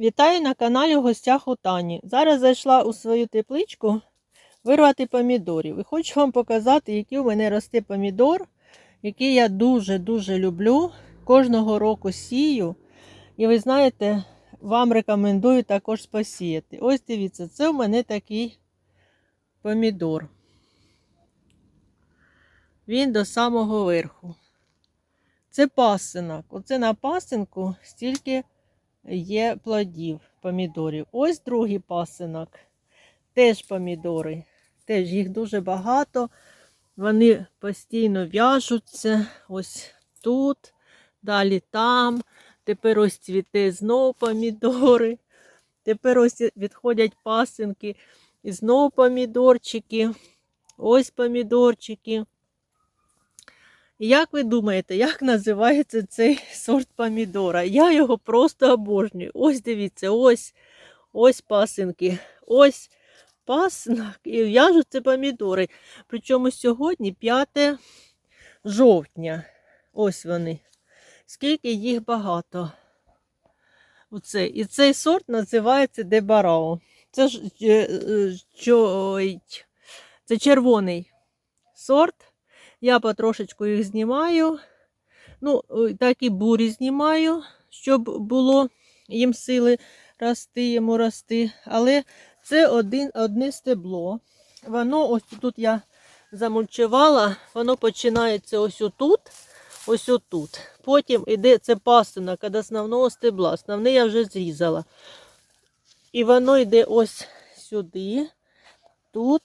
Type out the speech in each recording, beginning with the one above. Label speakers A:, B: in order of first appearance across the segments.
A: Вітаю на каналі в гостях у Тані. Зараз зайшла у свою тепличку вирвати помідорів. І хочу вам показати, який у мене росте помідор, який я дуже-дуже люблю. Кожного року сію. І ви знаєте, вам рекомендую також посіяти. Ось дивіться, це у мене такий помідор. Він до самого верху. Це пасинок. Оце на пасинку стільки є плодів помідорів. Ось другий пасинок. Теж помідори. Теж їх дуже багато. Вони постійно в'яжуться. Ось тут, далі там. Тепер ось цвіте знов помідори. Тепер ось відходять пасинки. І знов помідорчики. Ось помідорчики. Як ви думаєте, як називається цей сорт помідора? Я його просто обожнюю. Ось дивіться, ось ось пасинки, ось пасинок і в'яжуться помідори. Причому сьогодні 5 жовтня. Ось вони. Скільки їх багато. Оце. І цей сорт називається Дебарао. Це ж е, е, це червоний сорт. Я потрошечку їх знімаю. Ну, так і бурі знімаю, щоб було їм сили рости, йому рости. Але це один, одне стебло. Воно ось тут я замульчувала, воно починається ось отут, ось отут. Потім іде це пасинок від основного стебла. Основне я вже зрізала. І воно йде ось сюди, тут.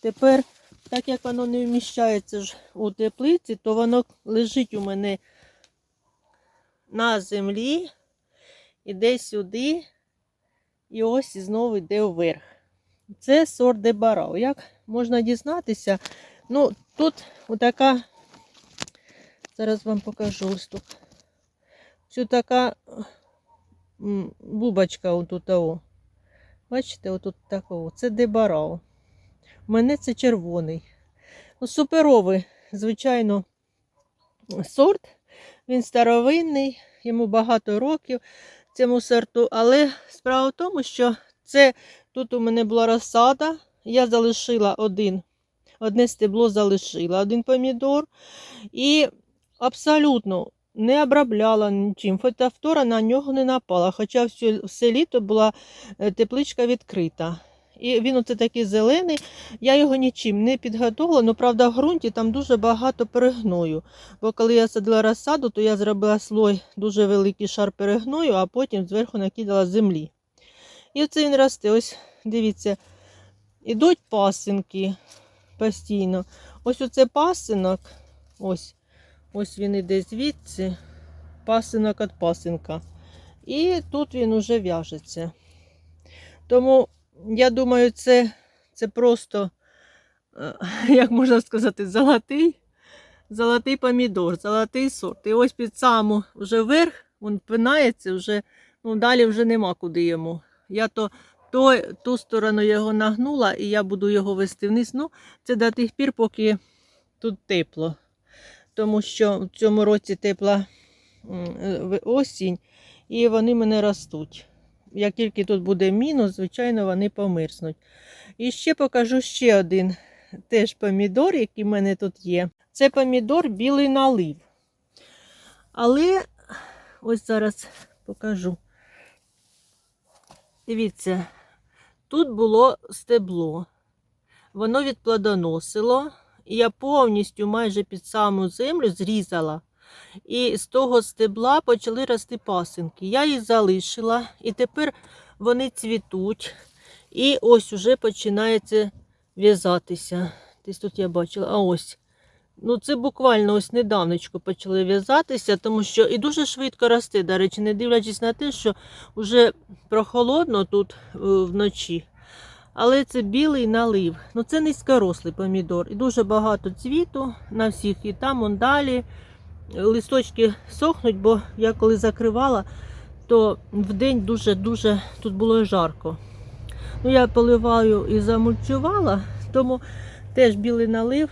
A: Тепер так як воно не вміщається ж у теплиці, то воно лежить у мене на землі, іде сюди, і ось знову йде вверх. Це сорт дебарау. Як можна дізнатися? Ну, тут отака, зараз вам покажу ось тут. Ось така бубочка отут. Бачите, отут такого. Це дебарау. Мене це червоний. Ну, суперовий, звичайно, сорт. Він старовинний, йому багато років цьому сорту. Але справа в тому, що це тут у мене була розсада. Я залишила один, одне стебло залишила, один помідор. І абсолютно не обробляла нічим. Фотофтора на нього не напала. Хоча все, все літо була е, тепличка відкрита. І він оце такий зелений. Я його нічим не підготувала, ну правда, в ґрунті там дуже багато перегною. Бо коли я садила розсаду, то я зробила слой, дуже великий шар перегною, а потім зверху накидала землі. І оце він росте. Ось дивіться, ідуть пасинки постійно. Ось оце пасинок. Ось ось він іде звідси, пасинок від пасинка. І тут він уже в'яжеться. Тому я думаю, це, це просто, е, як можна сказати, золотий, золотий помідор, золотий сорт. І ось під саму вже вверх, він пинається, вже, ну, далі вже нема куди йому. Я то, то ту сторону його нагнула і я буду його вести вниз. Ну, це до тих пір, поки тут тепло. Тому що в цьому році тепла е, осінь, і вони мене ростуть. Як тільки тут буде мінус, звичайно, вони помирзнуть. І ще покажу ще один теж помідор, який в мене тут є. Це помідор білий налив. Але ось зараз покажу. Дивіться, тут було стебло. Воно відплодоносило. І я повністю майже під саму землю зрізала. І з того стебла почали рости пасинки. Я їх залишила, і тепер вони цвітуть. І ось уже починається в'язатися. Десь тут я бачила, а ось. Ну, це буквально ось недавнечко почали в'язатися, тому що і дуже швидко росте, до речі, не дивлячись на те, що вже прохолодно тут е, вночі. Але це білий налив. Ну, це низькорослий помідор. І дуже багато цвіту на всіх. І там он далі листочки сохнуть, бо я коли закривала, то в день дуже-дуже тут було жарко. Ну, я поливаю і замульчувала, тому теж білий налив.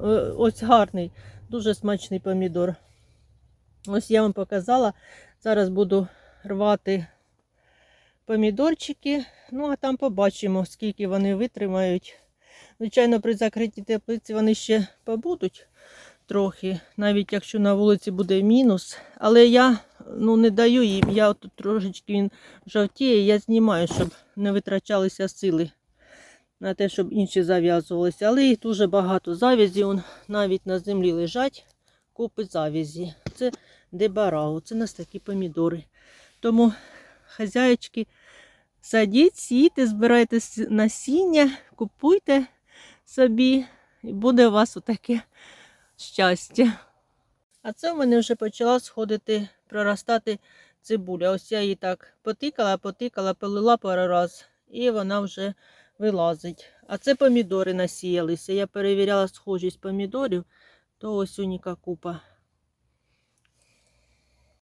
A: Е, Ось гарний, дуже смачний помідор. Ось я вам показала. Зараз буду рвати помідорчики. Ну, а там побачимо, скільки вони витримають. Звичайно, при закритій теплиці вони ще побудуть трохи, навіть якщо на вулиці буде мінус. Але я ну, не даю їм, я от трошечки він жовтіє, я знімаю, щоб не витрачалися сили на те, щоб інші зав'язувалися. Але їх дуже багато завязі, он навіть на землі лежать купи завязі. Це дебарау, це у нас такі помідори. Тому, хазяєчки, садіть, сійте, збирайте насіння, купуйте собі, і буде у вас отаке щастя. А це в мене вже почала сходити, проростати цибуля. Ось я її так потикала, потикала, полила пару раз, і вона вже вилазить. А це помідори насіялися. Я перевіряла схожість помідорів, то ось уніка купа